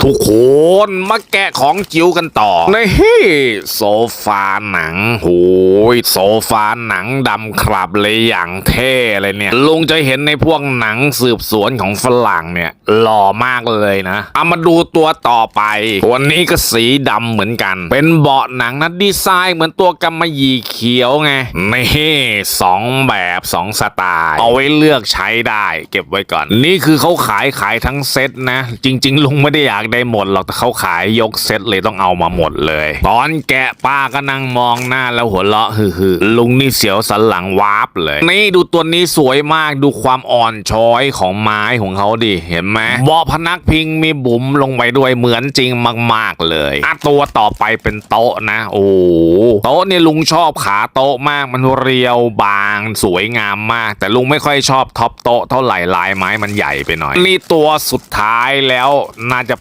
ทุกคนมาแกะของจิ๋วกันต่อนี่โซฟาหนังโอ้ยโซฟาหนังดำครับเลยอย่างเท่เลยเนี่ย ลุงจะเห็นในพวกหนังสืบสวนของฝรั่งเนี่ยหล่อมากเลยนะเอามาดูตัวต่อไปตัวนี้ก็สีดำเหมือนกัน เป็นเบาะหนังนะดีไซน์เหมือนตัวกำมะหยี่เขียวไงนี่สองแบบสองสไตล์ เอาไว้เลือกใช้ได้ เก็บไว้ก่อน นี่คือเขาขายขายทั้งเซ็ตนะ จริง ๆ ลุงไม่ได้อยากได้หมดหรอกแต่เขาขายยกเซตเลยต้องเอามาหมดเลย ตอนแกะป้าก็นั่งมองหน้าแล้วหัวเราะฮือๆลุงนี่เสียวสันหลังวาบเลย นี่ดูตัวนี้สวยมากดูความอ่อนช้อยของไม้ของเขาดิเห็นไหมเบาะพนักพิงมีบุ๋มลงไปด้วยเหมือนจริงมาก ๆเลยอะตัวต่อไปเป็นโต๊ะนะ โอ้โต๊ะเนี่ยลุงชอบขาโต๊ะมากมันเรียวบางสวยงามมาก แต่ลุงไม่ค่อยชอบท็อปโต๊ะเท่าไหร่ลายไม้มันใหญ่ไปหน่อย นี่ตัวสุดท้ายแล้วน่าจะเป็น